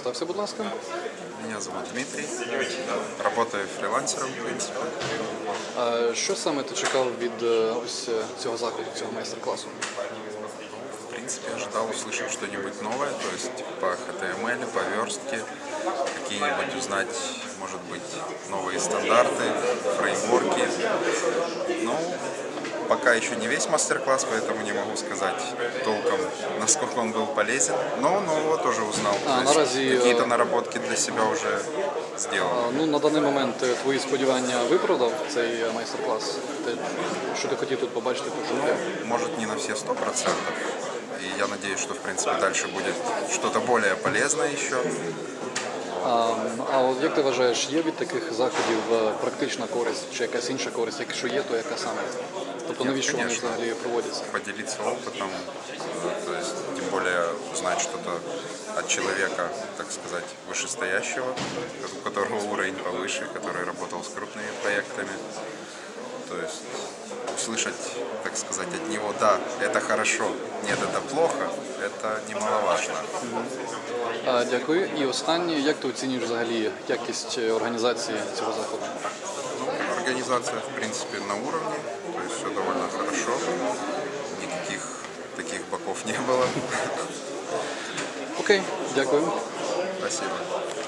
Представся, будь ласка. Меня зовут Дмитрий. Работаю фрилансером, в принципе. А що саме ти чекав від е, ось е, цього заходу, цього майстер-класу? В принципе, ожидал услышать что-нибудь новое, то есть по HTML, по верстке, какие-нибудь узнать, может быть, новые стандарты, фреймворки. Ну, пока еще не весь мастер-класс, поэтому не могу сказать толком, насколько он был полезен. Но нового тоже узнал. А, То есть наразі, Какие-то э, наработки для себя уже сделал. А, Ну, на даний момент е, твої сподівання виправдав цей е, майстер-клас? Те, що ти хотів тут побачити, почути? Может, не на все сто процентов. И я надеюсь, что, в принципе, дальше будет что-то более полезное еще. А, а от як ти вважаєш, є від таких заходів е, практична користь чи якась інша користь? Якщо є, то яка саме? Тобто Є, навіщо вони конечно. взагалі проводяться? Поделиться опытом, э, то есть, тем более, узнать что-то от человека, так сказать, вышестоящего, у которого уровень повыше, который работал с крупными проектами. То есть, услышать, так сказать, от него, да, это хорошо, нет, это плохо, это немаловажно. А, дякую. І останнє, як ти оцінюєш взагалі якість е, організації цього заходу? Ну, организация, в принципе, на уровне, то есть все довольно хорошо. Никаких таких боков не было. Окей, дякую. Спасибо.